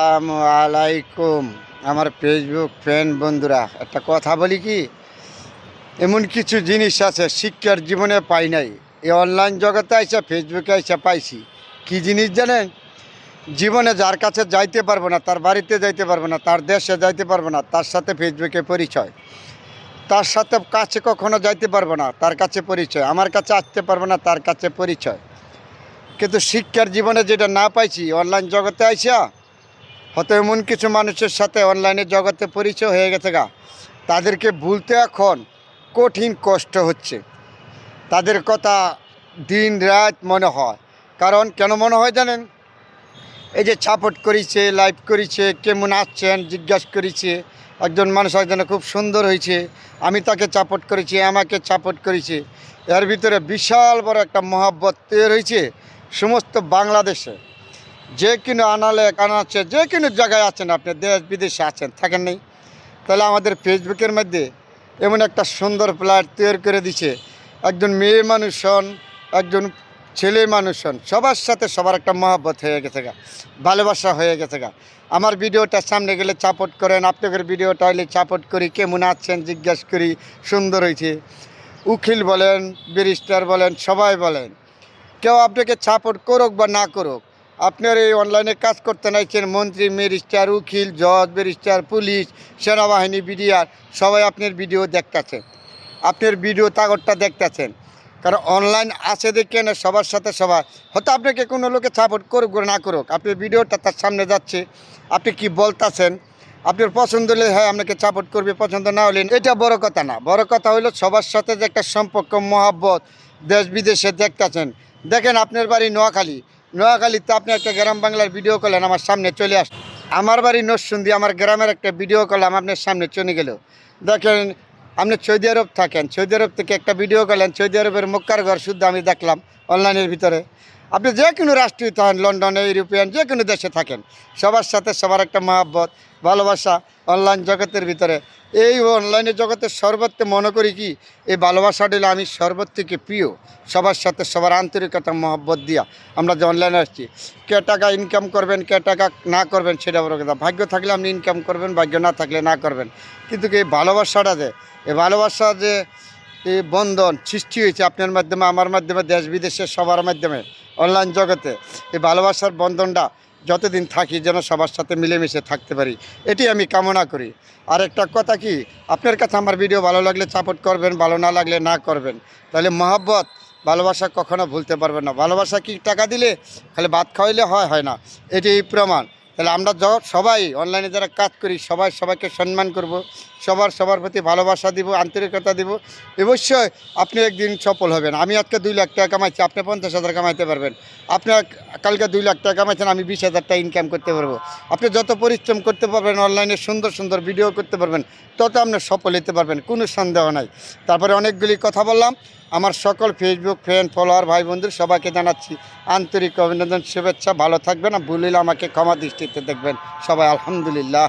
আসসালামু আলাইকুম। আমার ফেসবুক ফ্রেন্ড বন্ধুরা, একটা কথা বলি কি? এমন কিছু জিনিস আছে, শিক্ষার জীবনে পাই নাই। এই অনলাইন জগতে আইসা ফেসবুকে আইসা পাইছি। কি জিনিস জানেন? জীবনে যার কাছে যাইতে পারব না, তার বাড়িতে যাইতে পারব না, তার দেশে যাইতে পারব না, তার সাথে ফেসবুকে পরিচয়। তার সাথে কাছে কখনো যাইতে পারব না, তার কাছে পরিচয়। আমার কাছে আসতে পারব না, তার কাছে পরিচয়। কিন্তু শিক্ষার জীবনে যেটা না পাইছি অনলাইন জগতে আইসা হয়তো এমন কিছু মানুষের সাথে অনলাইনে জগতে পরিচয় হয়ে গেছে গা। তাদেরকে ভুলতে এখন কঠিন কষ্ট হচ্ছে। তাদের কথা দিন রাত মনে হয়। কারণ কেন মনে হয় জানেন? এই যে সাপোর্ট করেছে, লাইভ করেছে, কেমন আসছেন জিজ্ঞাসা করেছে, একজন মানুষ একজন খুব সুন্দর হয়েছে। আমি তাকে সাপোর্ট করেছি, আমাকে সাপোর্ট করেছে। এর ভিতরে বিশাল বড় একটা মহাব্বত তৈরি হয়েছে সমস্ত বাংলাদেশে। যে কিনো আনালে আনাচ্ছে যে কোনো জায়গায় আছেন আপনি, দেশ বিদেশে আছেন, থাকেন নেই। তাহলে আমাদের ফেসবুকের মধ্যে এমন একটা সুন্দর প্লেয়ার তৈরি করে দিছে। একজন মেয়ে মানুষ হন, একজন ছেলে মানুষ হন, সবার সাথে সবার একটা মহাব্বত হয়ে গেছে গা, ভালোবাসা হয়ে গেছে গা। আমার ভিডিওটা সামনে গেলে সাপোর্ট করেন, আপনাদের ভিডিওটা হলে সাপোর্ট করি, কেমন আছেন জিজ্ঞাসা করি, সুন্দর হয়েছে উকিল বলেন, ব্যারিস্টার বলেন, সবাই বলেন, কেউ আপনাকে সাপোর্ট করুক বা না করুক আপনার এই অনলাইনে কাজ করতে নাইছেন মন্ত্রী ম্যাজিস্ট্রার উকিল, জজ, ব্যারিস্টার, পুলিশ, সেনাবাহিনী, বিডিআর, সবাই আপনার ভিডিও দেখতেছেন। আপনার ভিডিও তাগরটা দেখতেছেন। কারণ অনলাইন আছে দেখে না, সবার সাথে সবার। হয়তো আপনাকে কোনো লোকে সাপোর্ট করুক না করুক, আপনার ভিডিওটা তার সামনে যাচ্ছে। আপনি কি বলতেছেন? আপনার পছন্দ হলে হ্যাঁ আপনাকে সাপোর্ট করবে, পছন্দ না হলে এটা বড় কথা না। বড় কথা হলো সবার সাথে যে একটা সম্পর্ক, মহাব্বত দেশ বিদেশে দেখতেছেন। দেখেন আপনার বাড়ি নোয়াখালী। নোয়াখালীতে আপনি একটা গ্রাম বাংলার ভিডিও করলেন আমার সামনে চলে আস। আমার বাড়ি নরসুন্দি আমার গ্রামের একটা ভিডিও করলাম আপনার সামনে চলে গেল। দেখেন, আপনি সৌদি আরব থাকেন, সৌদি আরব থেকে একটা ভিডিও করলেন সৌদি আরবের মক্কার ঘর শুদ্ধ আমি দেখলাম অনলাইনের ভিতরে। আপনি যে কোনো রাষ্ট্রীয় থাকেন, লন্ডনে, ইউরোপিয়ান, যে কোনো দেশে থাকেন, সবার সাথে সবার একটা মহাব্বত, ভালোবাসা অনলাইন জগতের ভিতরে। এই অনলাইনের জগতে সর্বত্র মনে করি কি, এই ভালোবাসাটা আমি সর্বত থেকে প্রিয়, সবার সাথে সবার আন্তরিকতা, মহব্বত দিয়া আমরা যে অনলাইনে আসছি। কে টাকা ইনকাম করবেন, কে টাকা না করবেন, সেটা বড় কথা। ভাগ্য থাকলে আপনি ইনকাম করবেন, ভাগ্য না থাকলে না করবেন। কিন্তু এই ভালোবাসাটা যে, এই ভালোবাসা যে, এই বন্ধন সৃষ্টি হয়েছে আপনার মাধ্যমে, আমার মাধ্যমে দেশ বিদেশের সবার মাধ্যমে অনলাইন জগতে এই ভালোবাসার বন্ধনটা যতদিন থাকি যেন সবার সাথে মিলেমিশে থাকতে পারি, এটি আমি কামনা করি। আর একটা কথা কি, আপনার কাছে আমার ভিডিও ভালো লাগলে সাপোর্ট করবেন, ভালো না লাগলে না করবেন। তাহলে মহাব্বত, ভালোবাসা কখনো ভুলতে পারবেন না। ভালোবাসা কি টাকা দিলে? খালি ভাত খাওয়াইলে হয় হয় না। এটি প্রমাণ। তাহলে আমরা সবাই অনলাইনে যারা কাজ করি, সবাই সবাইকে সম্মান করব, সবার সবার প্রতি ভালোবাসা দিব, আন্তরিকতা দিব। অবশ্যই আপনি একদিন সফল হবেন। আমি আজকে দুই লাখ টাকা কামাইছি, আপনি পঞ্চাশ হাজার কামাইতে পারবেন। আপনি কালকে দুই লাখ টাকা কামাইছেন, আমি বিশ হাজার টাকা ইনকাম করতে পারব। আপনি যত পরিশ্রম করতে পারবেন অনলাইনে সুন্দর সুন্দর ভিডিও করতে পারবেন, তত আপনি সফল হতে পারবেন, কোনো সন্দেহ নাই। তারপরে অনেকগুলি কথা বললাম। আমার সকল ফেসবুক ফ্রেন্ড ফলোয়ার ভাই বন্ধু সবাইকে জানাচ্ছি আন্তরিক অভিনন্দন, শুভেচ্ছা, ভালো থাকবেন। ভুলিলে আমাকে ক্ষমা দৃষ্টিতে দেখবেন সবাই আলহামদুলিল্লাহ